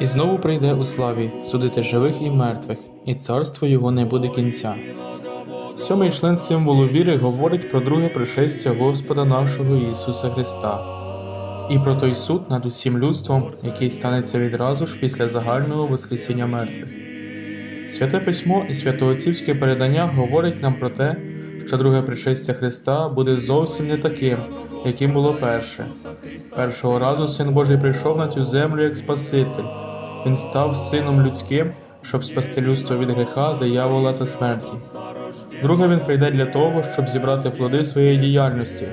І знову прийде у славі судити живих і мертвих, і царство його не буде кінця. Сьомий член символу віри говорить про друге пришестя Господа нашого Ісуса Христа і про той суд над усім людством, який станеться відразу ж після загального Воскресіння мертвих. Святе письмо і святоотцівське передання говорить нам про те, що друге пришестя Христа буде зовсім не таким, яким було перше. Першого разу Син Божий прийшов на цю землю як Спаситель. Він став сином людським, щоб спасти людство від гріха, диявола та смерті. Друге, він прийде для того, щоб зібрати плоди своєї діяльності,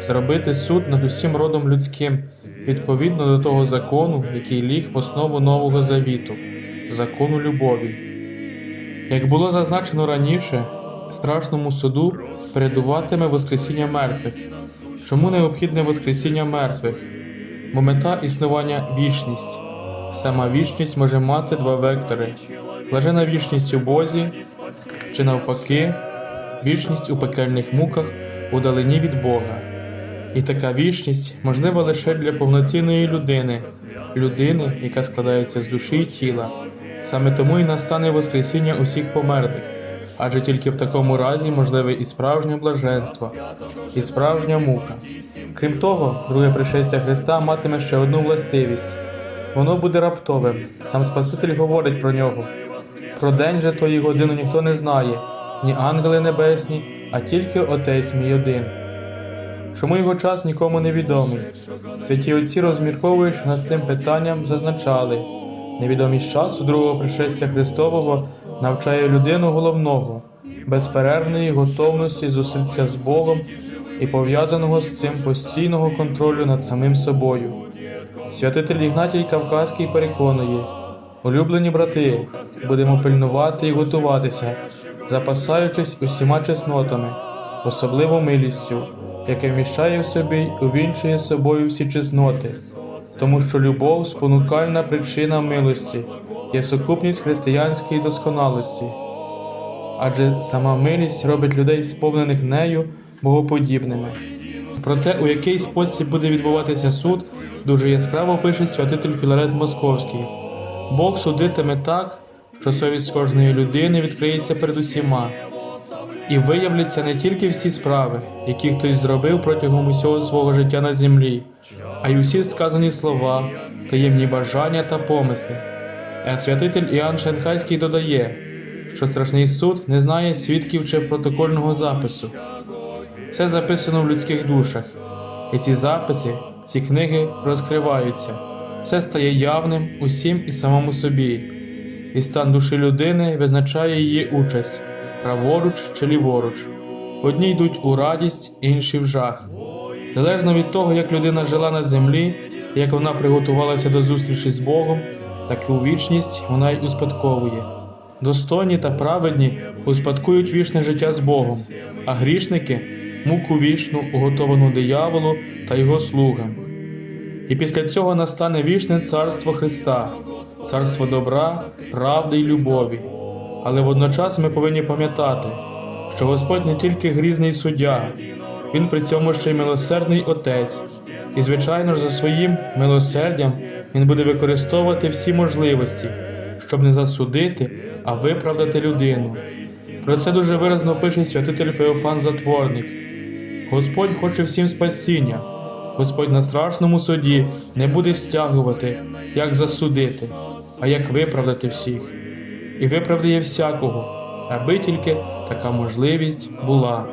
зробити суд над усім родом людським відповідно до того закону, який ліг в основу Нового Завіту, закону любові. Як було зазначено раніше, страшному суду передуватиме Воскресіння мертвих. Чому необхідне Воскресіння мертвих? Бо мета існування вічність. Сама вічність може мати два вектори: блажена вічність у Бозі, чи навпаки, вічність у пекельних муках удалені від Бога. І така вічність можлива лише для повноцінної людини, людини, яка складається з душі і тіла. Саме тому і настане Воскресіння усіх померлих, адже тільки в такому разі можливе і справжнє блаженство, і справжня мука. Крім того, друге пришестя Христа матиме ще одну властивість воно буде раптовим. Сам Спаситель говорить про нього. Про день же тої годину ніхто не знає, ні ангели небесні, а тільки Отець мій один. Чому його час нікому не відомий? Святі отці, розмірковуючи над цим питанням, зазначали, невідомість часу другого пришестя Христового навчає людину головного, безперервної готовності зустрітися з Богом і пов'язаного з цим постійного контролю над самим собою. Святитель Ігнатій Кавказький переконує, улюблені брати, будемо пильнувати і готуватися, запасаючись усіма чеснотами, особливо милістю, яке вміщає в собі й увінчує собою всі чесноти, тому що любов, спонукальна причина милості, є сукупність християнської досконалості, адже сама милість робить людей, сповнених нею, богоподібними. Про те, у який спосіб буде відбуватися суд, дуже яскраво пише святитель Філарет Московський. Бог судитиме так, що совість кожної людини відкриється перед усіма, і виявляться не тільки всі справи, які хтось зробив протягом усього свого життя на землі, а й усі сказані слова, таємні бажання та помисли. Святитель Іоанн Шанхайський додає, що страшний суд не знає свідків чи протокольного запису. Все записано в людських душах, і ці записи, ці книги розкриваються, все стає явним усім і самому собі, і стан душі людини визначає її участь праворуч чи ліворуч. Одні йдуть у радість, інші в жах. Залежно від того, як людина жила на землі, як вона приготувалася до зустрічі з Богом, так і у вічність вона й успадковує. Достойні та праведні успадкують вічне життя з Богом, а грішники муку вічну, уготовану дияволу та його слугам. І після цього настане вічне царство Христа, царство добра, правди й любові. Але водночас ми повинні пам'ятати, що Господь не тільки грізний суддя, Він при цьому ще й милосердний Отець, і, звичайно ж, за своїм милосердям Він буде використовувати всі можливості, щоб не засудити, а виправдати людину. Про це дуже виразно пише святитель Феофан Затворник. Господь хоче всім спасіння. Господь на страшному суді не буде стягувати, як засудити, а як виправдати всіх. І виправдає всякого, аби тільки така можливість була.